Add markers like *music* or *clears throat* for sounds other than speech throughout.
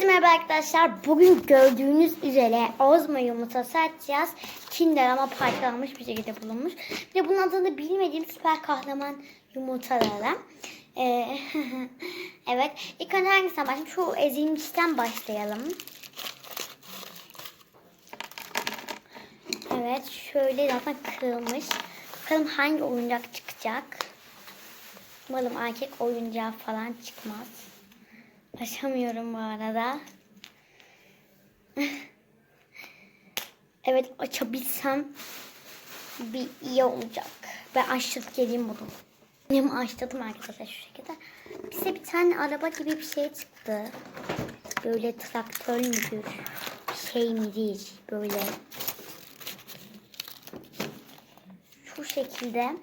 Herkese merhaba arkadaşlar. Bugün gördüğünüz üzere Ozma yumurtası açacağız. Kinder ama parçalanmış bir şekilde bulunmuş. Bir de bunun adını bilmediğim süper kahraman yumurtaları. Ee, *laughs* evet. İlk önce hangisinden başlayalım? Şu ezilmişten başlayalım. Evet. Şöyle zaten kırılmış. Bakalım hangi oyuncak çıkacak. Umarım erkek oyuncağı falan çıkmaz. Açamıyorum bu arada. evet açabilsem bir iyi olacak. Ben açtırıp geleyim bunu. Benim açtırdım arkadaşlar şu şekilde. Bize bir tane araba gibi bir şey çıktı. Böyle traktör müdür? Şey midir? Böyle. Şu şekilde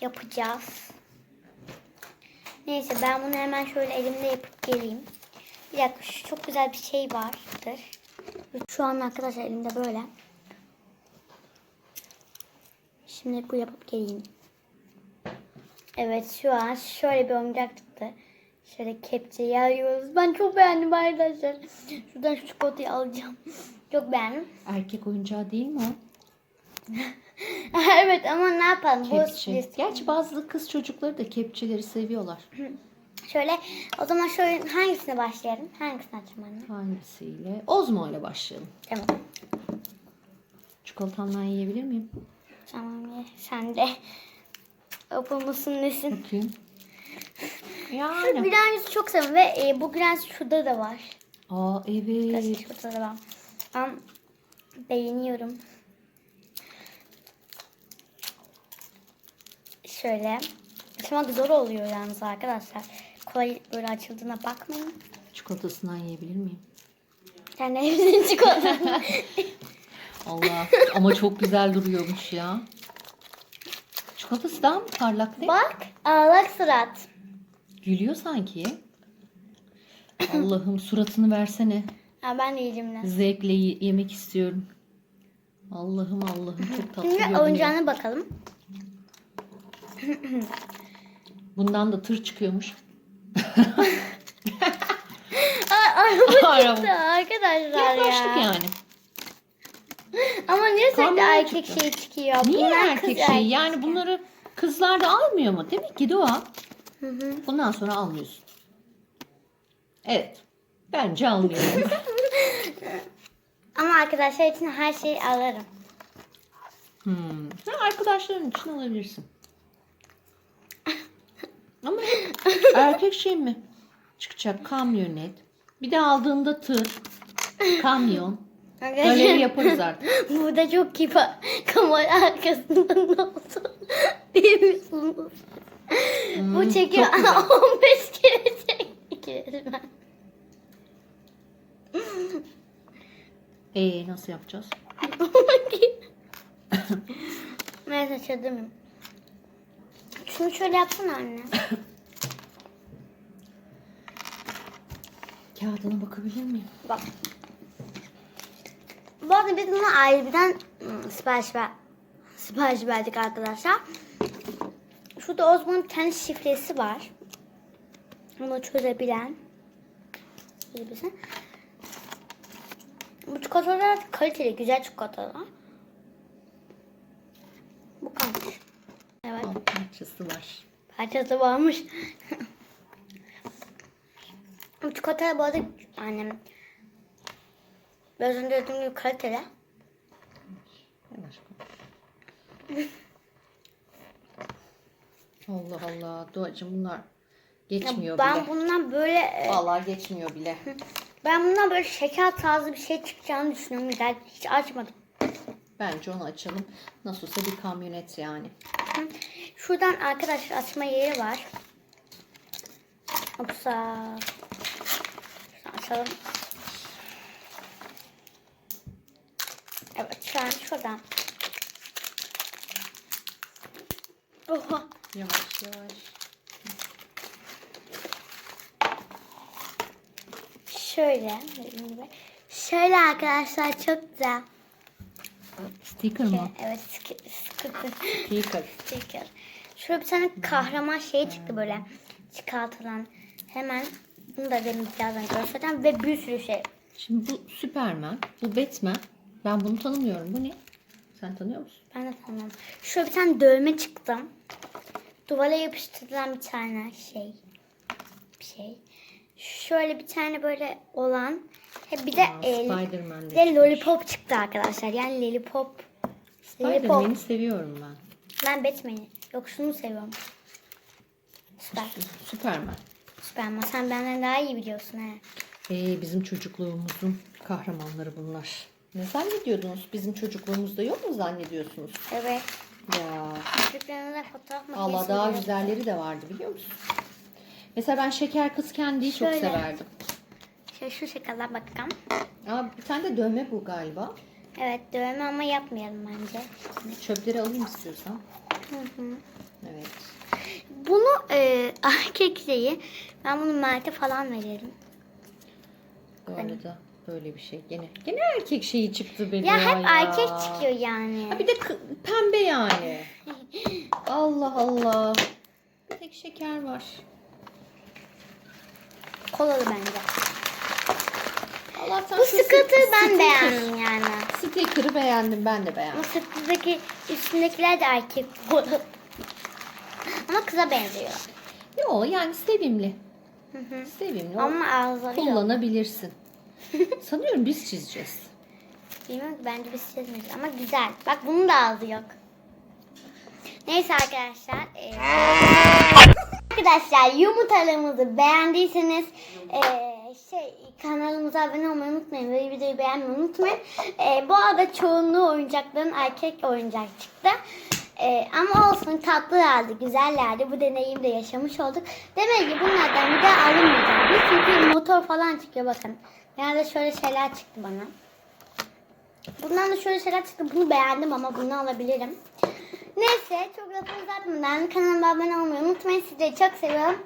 yapacağız. Neyse ben bunu hemen şöyle elimde yapıp geleyim. Bir dakika şu çok güzel bir şey vardır. Şu an arkadaşlar elimde böyle. Şimdi bu yapıp geleyim. Evet şu an şöyle bir oyuncak çıktı. Şöyle kepçeyi alıyoruz. Ben çok beğendim arkadaşlar. Şuradan şu çikolatayı alacağım. Çok beğendim. Erkek oyuncağı değil mi o? *laughs* *laughs* evet ama ne yapalım? Bu Kepçe. Gerçi bazı kız çocukları da kepçeleri seviyorlar. *clears throat* Şöyle o zaman şöyle hangisine başlayalım? Hangisini açayım anne? Hangisiyle? Ozmo ile başlayalım. Tamam. Çikolatandan yiyebilir miyim? Tamam ye. Sen de. *laughs* Opa mısın nesin? Bakayım. *laughs* Yani. Granüs'ü çok seviyorum ve e, bu Granüs şurada da var. Aa evet. Şurada da var. Ama beğeniyorum. Şöyle. Açmak zor oluyor yalnız arkadaşlar. Kolay böyle açıldığına bakmayın. Çikolatasından yiyebilir miyim? Yani hepsini çikolata. *laughs* Allah. Ama çok güzel duruyormuş ya. Çikolatası daha mı parlak değil? Bak ağlak surat. Gülüyor sanki. Allah'ım suratını versene. Ha, ben yiyeceğim lan. Zevkle ye- yemek istiyorum. Allah'ım Allah'ım çok tatlı Şimdi görünüyor. oyuncağına bakalım. Bundan da tır çıkıyormuş. *laughs* Araba çıktı arkadaşlar Yaklaştık ya. yani. Ama niye sürekli Kamyon erkek çıktı. şey çıkıyor? Niye Bunlar erkek kız şey? Yani bunları kızlar da almıyor mu? Demek ki. Hı hı. Bundan sonra almıyorsun. Evet. Bence almıyorum. *laughs* *laughs* Ama arkadaşlar için her şeyi alırım. hmm. Ha, arkadaşların için alabilirsin. Ama erkek şey mi? Çıkacak kamyonet. Bir de aldığında tır. Kamyon. Öyle Arkadaşlar yaparız artık. burada çok kibar. Kamera arkasında ne *laughs* oldu? Bilmiyorsunuz. Hmm, Bu çekiyor. çok güzel. *laughs* 15 kere ben. Ee, nasıl yapacağız? *laughs* Neyse çözümüm. Şunu şöyle yapsana anne. *laughs* Kağıdına bakabilir miyim? Bak. Bu arada biz buna ayrıdan ım, sipariş, ver, sipariş verdik arkadaşlar. Şurada Ozmon'un kendi şifresi var. Onu çözebilen. Çözebilsin. Bu çikolatalar kaliteli, güzel çikolatalar. Bu kalmış. Evet, Al, parçası var. parçası varmış. *laughs* Bu çikolata bu arada annem biraz önce dediğim gibi kaliteli. Yavaş *laughs* konuş. Allah Allah. Doğacığım bunlar geçmiyor ben bile. bundan böyle e, Vallahi geçmiyor bile. *laughs* ben bundan böyle şeker tarzı bir şey çıkacağını düşünüyorum. Güzel. Hiç açmadım. Bence onu açalım. Nasıl olsa bir kamyonet yani. Hı. Şuradan arkadaşlar açma yeri var. Hopsa. Açalım. Evet şu an şuradan. Oha. Yavaş yavaş. Şöyle. Şöyle arkadaşlar çok güzel. Sticker mı? Evet sıkı, Sticker. sticker. *laughs* Şurada bir tane kahraman şey çıktı böyle çıkartılan. Hemen Bunu da benim birazdan göstereceğim ve bir sürü şey. Şimdi bu Superman, bu Batman. Ben bunu tanımıyorum. Bu ne? Sen tanıyor musun? Ben de tamam. Şöyle bir tane dövme çıktı. Duvara yapıştırılan bir tane şey. Bir şey. Şöyle bir tane böyle olan. Bir de, Aa, e, Spider-Man bir de de lollipop çıktı arkadaşlar. Yani lollipop. Spider-Man'i seviyorum ben. Ben Batman'i. Yok şunu seviyorum. Süper. Superman. Süperman. Sen benden daha iyi biliyorsun he. Ee, bizim çocukluğumuzun kahramanları bunlar. Ne zannediyordunuz? Bizim çocukluğumuzda yok mu zannediyorsunuz? Evet. Ya Çocuklarınıza fotoğraf makinesi Allah daha güzelleri de vardı biliyor musun? Mesela ben şeker kız kendiyi çok Şöyle. severdim. Şöyle şu şekilde bakalım. Aa, bir tane de dövme bu galiba. Evet dövme ama yapmayalım bence. Çöpleri alayım istiyorsan. Hı hı. Evet. Bunu e, erkek şeyi ben bunu Mert'e falan veririm. Bu arada böyle bir şey. Gene gene erkek şeyi çıktı benim Ya hep erkek çıkıyor yani. Ha bir de kı- pembe yani. *laughs* Allah Allah. Bir tek şeker var. Kolalı bence. Allah'tan Bu şu ben sticker- beğendim yani. Sticker'ı beğendim ben de beğendim. sırtındaki üstündekiler de erkek. ama kıza benziyor. Yo yani sevimli. Hı hı. Sevimli. O- Ama ağızları yok. Kullanabilirsin. *laughs* Sanıyorum biz çizeceğiz. Bilmiyorum ki bence biz çizmeyiz ama güzel. Bak bunun da ağzı yok. Neyse arkadaşlar. eee, arkadaşlar yumurtalarımızı beğendiyseniz eee, şey kanalımıza abone olmayı unutmayın. Ve videoyu beğenmeyi unutmayın. Eee, bu arada çoğunluğu oyuncakların erkek oyuncak çıktı. Eee, ama olsun tatlılardı, güzellerdi. Bu deneyimi de yaşamış olduk. Demek ki bunlardan bir daha alınmayacak. Biz çünkü motor falan çıkıyor bakın. Genelde şöyle şeyler çıktı bana. Bundan da şöyle şeyler çıktı. Bunu beğendim ama bunu alabilirim. Neyse çok lafı uzatmadan kanalıma abone olmayı unutmayın. Sizleri çok seviyorum.